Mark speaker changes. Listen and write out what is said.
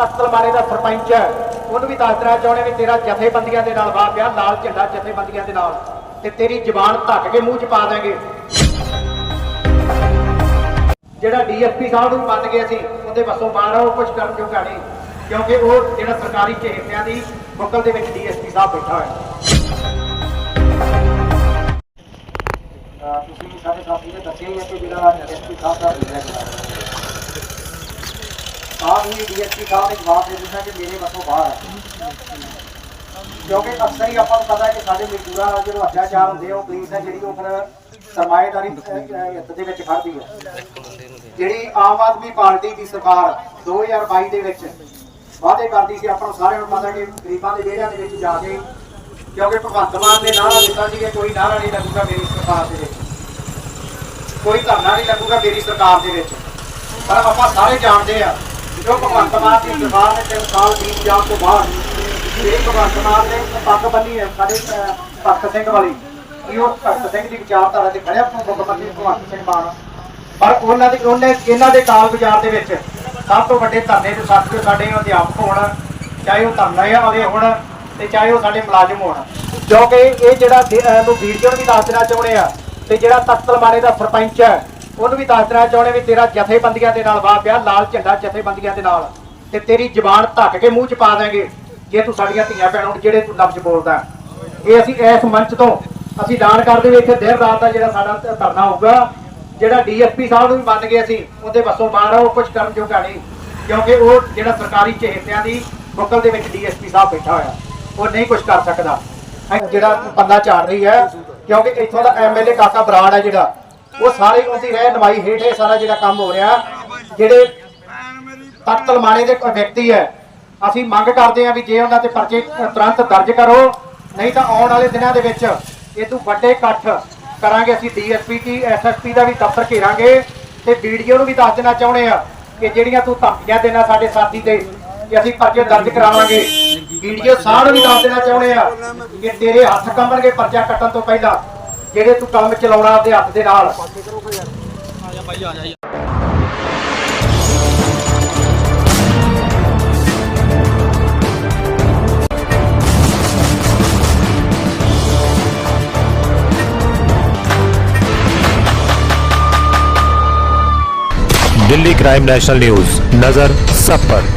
Speaker 1: ਤਖਤਲਵਾੜੇ ਦਾ ਸਰਪੰਚ ਹੈ। ਉਹਨੂੰ ਵੀ ਦੱਸ ਦੇਣਾ ਚਾਹੁੰਦੇ ਵੀ ਤੇਰਾ ਜਥੇਬੰਦੀਆਂ ਦੇ ਨਾਲ ਵਾਹ ਪਿਆ ਲਾਲ ਝੰਡਾ ਜਥੇਬੰਦੀਆਂ ਦੇ ਨਾਲ। ਤੇ ਤੇਰੀ ਜ਼ੁਬਾਨ ਧੱਕ ਕੇ ਮੂੰਹ 'ਚ ਪਾ ਦਾਂਗੇ। ਜਿਹੜਾ ਡੀਐਸਪੀ ਸਾਹਿਬ ਨੂੰ ਮੰਨ ਗਏ ਸੀ ਉਹਦੇ ਵੱਸੋਂ ਬਾਹਰ ਉਹ ਕੁਝ ਕਰਨ ਜੋਗਾ ਨਹੀਂ। ਕਿਉਂਕਿ ਉਹ ਜਿਹੜਾ ਸਰਕਾਰੀ ਚਹੇਤਿਆਂ ਦੀ ਬੁੱਕਲ ਦੇ ਵਿੱਚ ਡੀਐਸਪੀ ਸਾਹਿਬ ਬੈਠਾ ਹੋਇਆ। ਤੁਸੀਂ ਸਾਡੇ ਸਾਥੀ ਨੇ ਦੱਸਿਆ ਹੀ ਹੈ ਕਿ ਜਿਹੜਾ ਡੀਐਸਪੀ ਸਾਹਿਬ ਦਾ ਰਿਜ਼ਲਟ ਹੈ ਆਪ ਹੀ ਡੀਐਸਪੀ ਸਾਹਿਬ ਨੇ ਜਵਾਬ ਦੇ ਦਿੱਤਾ ਕਿ ਮੇਰੇ ਵੱਲੋਂ ਬਾਹਰ ਹੈ ਕਿਉਂਕਿ ਅਕਸਰ ਹੀ ਆਪਾਂ ਨੂੰ ਪਤਾ ਹੈ ਕਿ ਸਾਡੇ ਮਜ਼ਦੂਰਾਂ ਜਦੋਂ ਅਤਿਆਚਾਰ ਹੁੰਦੇ ਉਹ ਪੁਲਿਸ ਹੈ ਜਿਹੜੀ ਉਹ ਫਿਰ ਸਰਮਾਏਦਾਰੀ ਹਿੱਤ ਦੇ ਵਿੱਚ ਖੜਦੀ ਹੈ। ਜਿਹੜੀ ਆਮ ਆਦਮੀ ਪਾਰਟੀ ਦੀ ਸਰਕਾਰ 2022 ਦੇ ਵਿੱਚ ਵਾਅਦੇ ਕਰਦੀ ਸੀ, ਆਪਾਂ ਨੂੰ ਸਾਰਿਆਂ ਨੂੰ ਪਤਾ ਕਿ ਗਰੀਬਾਂ ਦੇ ਵਿਹੜਿਆਂ ਦੇ ਵਿੱਚ ਜਾ ਕੇ, ਕਿਉਂਕਿ ਭਗਵੰਤ ਮਾਨ ਨੇ ਨਾਰਾ ਦਿੱਤਾ ਸੀ ਕਿ ਕੋਈ ਨਾਰਾ ਨਹੀਂ ਲੱਗੂਗਾ ਮੇਰੀ ਸਰਕਾਰ ਦੇ ਵਿੱਚ। ਕੋਈ ਧਰਨਾ ਨਹੀਂ ਲੱਗੂਗਾ ਮੇਰੀ ਸਰਕਾਰ ਦੇ ਵਿੱਚ। ਪਰ ਆਪਾਂ ਸਾਰੇ ਜਾਣਦੇ ਆ ਜੋ ਭਗਵੰਤ ਮਾਨ ਦੀ ਸਰਕਾਰ ਨੇ ਤਿੰਨ ਸਾਲ ਬੀਤ ਜਾਣ ਤੋਂ ਬਾਅਦ ਜਿਹੜੀ ਭਗਵੰਤ ਮਾਨ ਨੇ ਪੱਗ ਬੰਨੀ ਹੈ ਸਾਡੇ ਭਗਤ ਸਿੰਘ ਵਾਲੀ। ਕਿ ਉਹ ਭਗਤ ਸਿੰਘ ਦੀ ਵਿਚਾਰਧਾਰਾ ਤੇ ਖੜਿਆ ਮੁੱਖ ਮੰਤਰੀ ਭਗਵੰਤ ਸਿੰਘ ਮਾਨ। ਪਰ ਉਹਨਾਂ ਦੇ, ਉਹਨੇ ਇਹਨਾਂ ਦੇ ਕਾਲ ਬਾਜ਼ਾਰ ਦੇ ਵਿੱਚ ਸਭ ਤੋਂ ਵੱਡੇ ਧਰਨੇ ਤੇ ਸਾਥੀ ਸਾਡੇ ਅਧਿਆਪਕ ਹੋਣ, ਚਾਹੇ ਉਹ ਧਰਨਾ ਵਾਲੇ ਹੋਣ, ਤੇ ਚਾਹੇ ਉਹ ਸਾਡੇ ਮੁਲਾਜ਼ਮ ਹੋਣ। ਕਿਉਂਕਿ ਇਹ ਜਿਹੜਾ ਦੇ- ਅਹ ਵੀਡੀਓ ਵੀ ਦੱਸ ਦੇਣਾ ਚਾਹੁੰਦੇ ਆ, ਤੇ ਜਿਹੜਾ ਤਖਤਲਵਾੜੇ ਦਾ ਸਰਪੰਚ ਹੈ ਉਹਨੂੰ ਵੀ ਦੱਸ ਦੇਣਾ ਚਾਹੁੰਦੇ ਵੀ ਤੇਰਾ ਜਥੇਬੰਦੀਆਂ ਦੇ ਨਾਲ ਵਾਹ ਪਿਆ, ਲਾਲ ਝੰਡਾ ਜਥੇਬੰਦੀਆਂ ਦੇ ਨਾਲ। ਤੇ ਤੇਰੀ ਜਬਾਨ ਧੱਕ ਕੇ ਮੂੰਹ 'ਚ ਪਾ ਦਾਂਗੇ ਜੇ ਤੂੰ ਸਾਡੀਆਂ ਧੀਆਂ ਭੈਣਾਂ ਨੂੰ ਜਿਹੜੇ ਤੂੰ ਲਫ਼ਜ਼ ਬੋਲਦਾ। ਇਹ ਅਸੀਂ ਇਸ ਮੰਚ ਤੋਂ ਅਸੀਂ ਐਲਾਨ ਕਰਦੇ ਵੀ ਇੱਥੇ ਦਿਨ ਰਾਤ ਦਾ ਜਿਹੜਾ ਸਾਡਾ ਧਰਨਾ ਹੋਊਗਾ, ਜਿਹੜਾ ਡੀਐਸਪੀ ਸਾਹਿਬ ਨੂੰ ਵੀ ਮੰਨ ਗਏ ਅਸੀਂ, ਉਹਦੇ ਵੱਸੋਂ ਬਾਹਰ ਆ ਉਹ ਕੁਝ ਕਰਨ ਜੋਗਾ ਨਹੀਂ। ਕਿਉਂਕਿ ਉਹ ਜਿਹੜਾ ਸਰਕਾਰੀ ਚਹੇਤਿਆਂ ਦੀ ਬੁੱਕਲ ਦੇ ਵਿੱਚ ਡੀਐਸਪੀ ਸਾਹਿਬ ਬੈਠਾ ਹੋਇਆ, ਉਹ ਨਹੀਂ ਕੁਝ ਕਰ ਸਕਦਾ। ਜਿਹੜਾ ਪੰਨਾ ਝਾੜ ਰਹੀ ਹੈ, ਕਿਉਂਕਿ ਇੱਥੋਂ ਦਾ ਐਮਐਲਏ ਕਾਕਾ ਬਰਾੜ ਹੈ ਜਿਹੜਾ ਉਹ ਸਾਰੇ ਉਹਦੀ ਰਹਿ ਨਵਾਈ ਹੇਠ ਇਹ ਸਾਰਾ ਜਿਹੜਾ ਕੰਮ ਹੋ ਰਿਹਾ, ਜਿਹੜੇ ਤਖਤ ਲਮਾਣੇ ਦੇ ਵਿਅਕਤੀ ਹੈ, ਅਸੀਂ ਮੰਗ ਕਰਦੇ ਹਾਂ ਵੀ ਜੇ ਉਹਨਾਂ ਤੇ ਪਰਚੇ ਤੁਰੰਤ ਦਰਜ ਕਰੋ, ਨਹੀਂ ਤਾਂ ਆਉਣ ਵਾਲੇ ਦਿਨਾਂ ਦੇ ਵਿੱਚ ਇਹ ਤੋਂ ਵੱਡੇ ਇਕੱਠ ਕਰਾਂਗੇ ਅਸੀਂ ਡੀਐਸਪੀ ਦੀ ਐਸਐਸਪੀ ਦਾ ਵੀ ਦਫ਼ਤਰ ਘੇਰਾਂਗੇ ਤੇ ਵੀਡੀਓ ਨੂੰ ਵੀ ਦੱਸ ਦੇਣਾ ਚਾਹੁੰਦੇ ਆ ਕਿ ਜਿਹੜੀਆਂ ਤੂੰ ਧਮਕੀਆਂ ਦੇਣਾ ਸਾਡੇ ਸਾਥੀ ਤੇ, ਕਿ ਅਸੀਂ ਪਰਚੇ ਦਰਜ ਕਰਾਵਾਂਗੇ। ਵੀਡੀਓ ਸਾਹ ਨੂੰ ਵੀ ਦੱਸ ਦੇਣਾ ਚਾਹੁੰਦੇ ਆ ਕਿ ਤੇਰੇ ਹੱਥ ਕੰਬਣਗੇ ਪਰਚਾ ਕੱਟਣ ਤੋਂ ਪਹਿਲਾਂ। ਜਿਹੜੇ ਤੂੰ ਕਲਮ ਚਲਾਉਣਾ ਆਪਦੇ ਹੱਥ ਦੇ ਨਾਲ
Speaker 2: दिल्ली क्राइम नेशनल न्यूज नजर सब पर